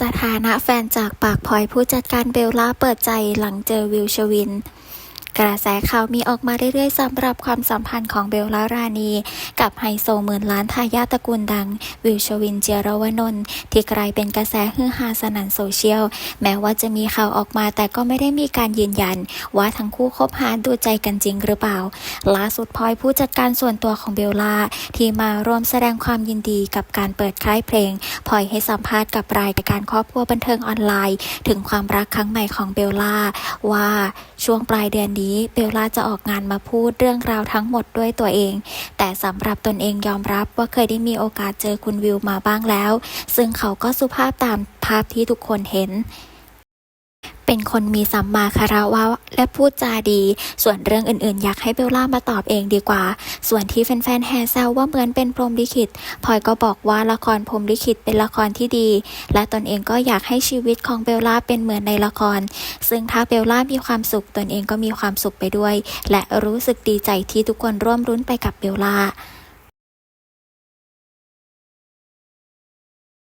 สถานะแฟนจากปากพลอยผู้จัดการเบลล่าเปิดใจหลังเจอวิวชวิน กระแสข่าวมีออกมาเรื่อยๆสำหรับความสัมพันธ์ของเบลล่ารานี กับไฮโซหมื่นล้านทายาทตระกูลดัง วิวชวินเจรวนนท์ที่กลายเป็นกระแสฮือฮาสนั่นโซเชียล แม้ว่าจะมีข่าวออกมาแต่ก็ไม่ได้มีการยืนยัน ว่าทั้งคู่คบหาดูใจกันจริงหรือเปล่า ล่าสุดพลอยผู้จัดการส่วนตัวของเบลล่าที่มาร่วมแสดงความยินดีกับการเปิดค่ายเพลงพลอยให้สัมภาษณ์กับรายการครอบครัวบันเทิงออนไลน์ ถึงความรักครั้งใหม่ของเบลล่าว่า ช่วงปลายเดือนนี้เบลล่าจะออกงานมาพูดเรื่องราวทั้งหมดด้วยตัวเอง แต่สำหรับตนเองยอมรับว่าเคยได้มีโอกาสเจอคุณวิวมาบ้างแล้ว ซึ่งเขาก็สุภาพตามภาพที่ทุกคนเห็น เป็นคนมีสัมมาคารวะและพูดจาดี ส่วนเรื่องอื่นๆ อยากให้เบลล่ามาตอบเองดีกว่า ส่วนที่แฟนๆแฮแซวว่าเหมือนเป็นพรมลิขิตพลอยก็บอกว่าละครพรมลิขิตเป็นละครที่ดี และตนเองก็อยากให้ชีวิตของเบลล่าเป็นเหมือนในละคร ซึ่งถ้าเบลล่ามีความสุขตนเองก็มีความสุขไปด้วย และรู้สึกดีใจที่ทุกคนร่วมรุ้นไปกับเบลล่า